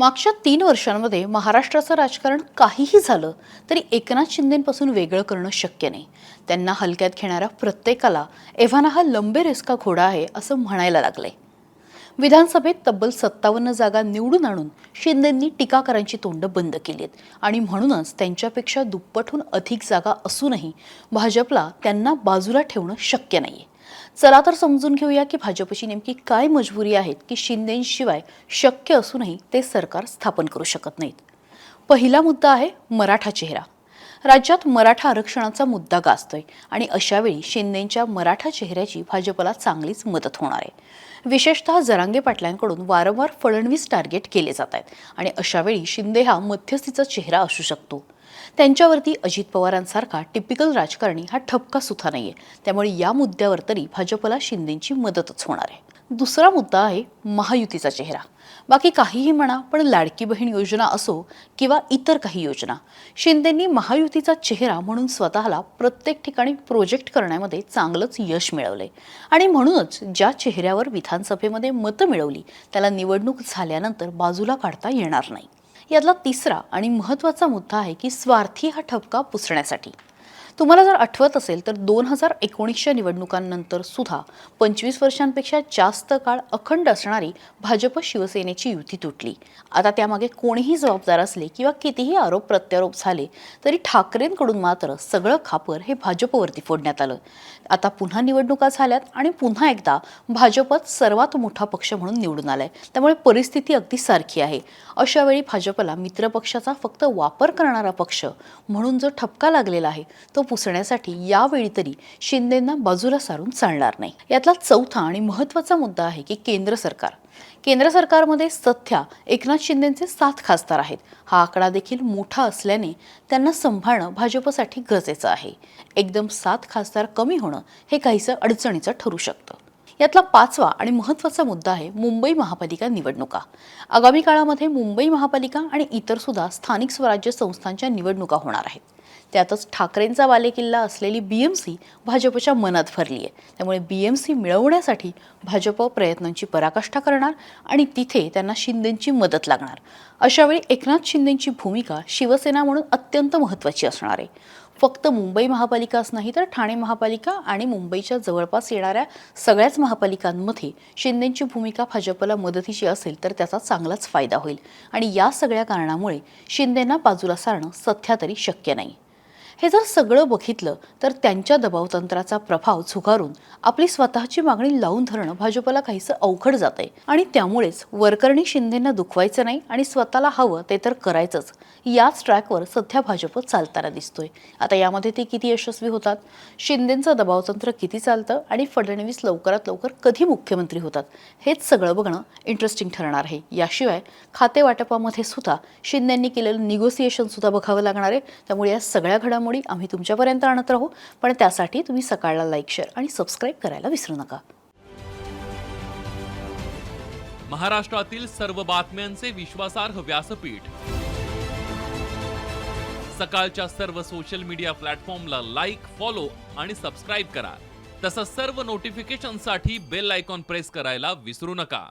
मागच्या तीन वर्षांमध्ये महाराष्ट्राचं राजकारण काहीही झालं तरी एकनाथ शिंदेपासून वेगळं करणं शक्य नाही. त्यांना हलक्यात घेणाऱ्या प्रत्येकाला एव्हाना हा लंबे रेस्का घोडा आहे असं म्हणायला लागलंय. विधानसभेत तब्बल सत्तावन्न जागा निवडून आणून शिंदेंनी टीकाकारांची तोंड बंद केली आहेत आणि म्हणूनच त्यांच्यापेक्षा दुप्पटहून अधिक जागा असूनही भाजपला त्यांना बाजूला ठेवणं शक्य नाहीये. चला तर समजून घेऊया की भाजपची नेमकी काय मजबुरी आहेत की शिंदेशिवाय शक्य असूनही ते सरकार स्थापन करू शकत नाहीत. पहिला मुद्दा आहे मराठा चेहरा. राज्यात मराठा आरक्षणाचा मुद्दा गाजतोय आणि अशावेळी शिंदेंच्या मराठा चेहऱ्याची भाजपला चांगलीच मदत होणार आहे. विशेषतः जरांगे पाटलांकडून वारंवार फडणवीस टार्गेट केले जात आहेत आणि अशावेळी शिंदे हा मध्यस्थीचा चेहरा असू शकतो. त्यांच्यावरती अजित पवारांसारखा टिपिकल राजकारणी हा ठपका सुद्धा नाहीये. त्यामुळे या मुद्द्यावर तरी भाजपला शिंदेची मदतच होणार आहे. दुसरा मुद्दा आहे महायुतीचा चेहरा. बाकी काहीही म्हणा पण लाडकी बहीण योजना असो किंवा इतर काही योजना शिंदेंनी महायुतीचा चेहरा म्हणून स्वतःला प्रत्येक ठिकाणी प्रोजेक्ट करण्यामध्ये चांगलंच यश मिळवलंय. आणि म्हणूनच ज्या चेहऱ्यावर विधानसभेमध्ये मतं मिळवली त्याला निवडणूक झाल्यानंतर बाजूला काढता येणार नाही. यातला तिसरा आणि महत्त्वाचा मुद्दा आहे की स्वार्थी हा ठपका पुसण्यासाठी. तुम्हाला जर आठवत असेल तर दोन हजार एकोणीसच्या निवडणुकांनंतर सुद्धा पंचवीस वर्षांपेक्षा जास्त काळ अखंड असणारी भाजप शिवसेनेची युती तुटली. आता त्यामागे कोणीही जबाबदार असले किंवा कितीही आरोप प्रत्यारोप झाले तरी ठाकरेंकडून मात्र सगळं खापर हे भाजपवरती फोडण्यात आलं. आता पुन्हा निवडणुका झाल्यात आणि पुन्हा एकदा भाजपच सर्वात मोठा पक्ष म्हणून निवडून आलाय. त्यामुळे परिस्थिती अगदी सारखी आहे. अशा वेळी भाजपला मित्रपक्षाचा फक्त वापर करणारा पक्ष म्हणून जो ठपका लागलेला आहे तो पुसण्यासाठी यावेळी तरी शिंदेंना बाजूला सारून चालणार नाही. यातला चौथा आणि महत्त्वाचा मुद्दा आहे की केंद्र सरकार. केंद्र सरकारमध्ये सध्या एकनाथ शिंदेचे सात खासदार आहेत. हा आकडा देखील मोठा असल्याने त्यांना सांभाळणं भाजपसाठी गरजेचं आहे. एकदम सात खासदार कमी होणं हे काहीसं अडचणीचं ठरू शकतं. यातला पाचवा आणि महत्त्वाचा मुद्दा आहे मुंबई महापालिका निवडणुका. आगामी काळामध्ये मुंबई महापालिका आणि इतर सुद्धा स्थानिक स्वराज्य संस्थांच्या निवडणुका होणार आहेत. त्यातच ठाकरेंचा बालेकिल्ला असलेली बी एम सी भाजपच्या मनात भरली आहे त्यामुळे बी एम सी मिळवण्यासाठी भाजप प्रयत्नांची पराकाष्ठा करणार आणि तिथे त्यांना शिंदेंची मदत लागणार. अशावेळी एकनाथ शिंदेंची भूमिका शिवसेना म्हणून अत्यंत महत्त्वाची असणार आहे. फक्त मुंबई महापालिकाच नाही तर ठाणे महापालिका आणि मुंबईच्या जवळपास येणाऱ्या सगळ्याच महापालिकांमध्ये शिंदेंची भूमिका भाजपला मदतीची असेल तर त्याचा चांगलाच फायदा होईल. आणि या सगळ्या कारणामुळे शिंदेंना बाजूला सारणं सध्या तरी शक्य नाही. हे जर सगळं बघितलं तर त्यांच्या दबावतंत्राचा प्रभाव झुगारून आपली स्वतःची मागणी लावून धरणं भाजपला काहीसं अवघड जात आहे आणि त्यामुळेच वरकरणी शिंदेंना दुखवायचं नाही आणि स्वतःला हवं ते तर करायचंच. याच ट्रॅकवर सध्या भाजप चालताना दिसतोय. आता यामध्ये ते किती यशस्वी होतात? शिंदेंचं दबावतंत्र किती चालतं? आणि फडणवीस लवकरात लवकर कधी मुख्यमंत्री होतात? हेच सगळं बघणं इंटरेस्टिंग ठरणार आहे. याशिवाय खाते वाटपामध्ये सुद्धा शिंदेंनी केलेलं निगोसिएशन सुद्धा बघावं लागणार आहे. त्यामुळे या सगळ्या घडामोडी आम्ही तुमच्यापर्यंत आणत राहू. पण त्यासाठी तुम्ही सकाळला लाईक शेअर आणि सबस्क्राईब करायला विसरू नका. महाराष्ट्रातील सर्व बातम्यांचे विश्वासार्ह व्यासपीठ. सकाळच्या सर्व सोशल मीडिया प्लॅटफॉर्मला लाईक फॉलो आणि सबस्क्राईब करा. तसंच सर्व नोटिफिकेशनसाठी बेल आयकॉन प्रेस करायला विसरू नका.